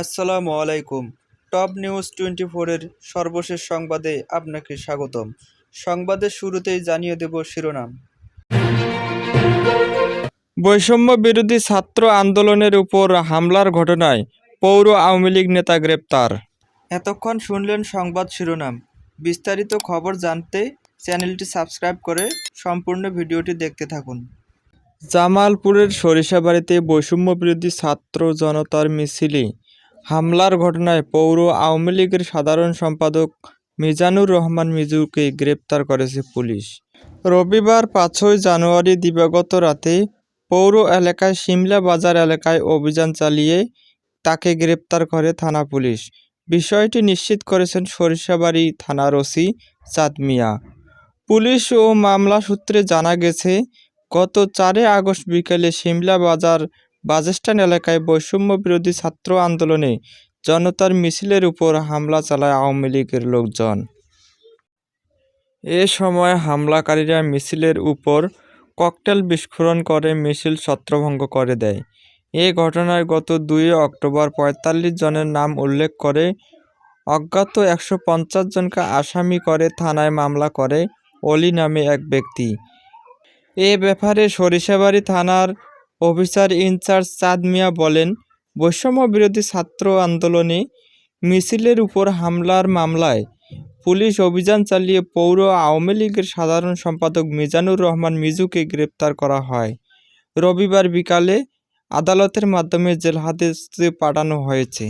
আসসালামু আলাইকুম। Top news twenty ফোরের সর্বশেষ সংবাদে আপনাকে স্বাগতম। সংবাদের শুরুতেই জানিয়ে দেব শিরোনাম। বৈষম্য বিরোধী ছাত্র আন্দোলনের উপর হামলার ঘটনায় পৌর আওয়ামী লীগ নেতা গ্রেপ্তার। এতক্ষণ শুনলেন সংবাদ শিরোনাম। বিস্তারিত খবর জানতে চ্যানেলটি সাবস্ক্রাইব করে সম্পূর্ণ ভিডিওটি দেখতে থাকুন। জামালপুরের সরিষাবাড়িতে বৈষম্য বিরোধী ছাত্র জনতার মিছিলে হামলার ঘটনায় পৌর আওয়ামী লীগের সাধারণ সম্পাদক মিজানুর রহমান মিজুকে গ্রেপ্তার করেছে পুলিশ। রবিবার পাঁচই জানুয়ারি দিবাগত রাতে পৌর এলাকায় সিমলা বাজার এলাকায় অভিযান চালিয়ে তাকে গ্রেপ্তার করে থানা পুলিশ। বিষয়টি নিশ্চিত করেছেন সরিষাবাড়ি থানার ওসি চাঁদ মিয়া। পুলিশ ও মামলা সূত্রে জানা গেছে, গত চারে আগস্ট বিকেলে সিমলা বাজার বাজস্ট্যান্ড এলাকায় বৈষম্য বিরোধী ছাত্র আন্দোলনে জনতার মিছিলের উপর হামলা চালায় আওয়ামী লীগের লোকজন। এ সময় হামলাকারীরা মিছিলের উপর ককটেল বিস্ফোরণ করে, মিছিল ছত্রভঙ্গ করে দেয়। এ ঘটনায় গত দুই অক্টোবর পঁয়তাল্লিশ জনের নাম উল্লেখ করে, অজ্ঞাত একশো পঞ্চাশ জনকে আসামি করে থানায় মামলা করে অলি নামে এক ব্যক্তি। এ ব্যাপারে সরিষাবাড়ি থানার অফিসার ইনচার্জ চাঁদ মিয়া বলেন বৈষম্য বিরোধী ছাত্র আন্দোলনে মিছিলের উপর হামলার মামলায় পুলিশ অভিযান চালিয়ে পৌর আওয়ামী লীগের সাধারণ সম্পাদক মিজানুর রহমান মিজুকে গ্রেপ্তার করা হয়। রবিবার বিকালে আদালতের মাধ্যমে জেলহাদেশে পাঠানো হয়েছে।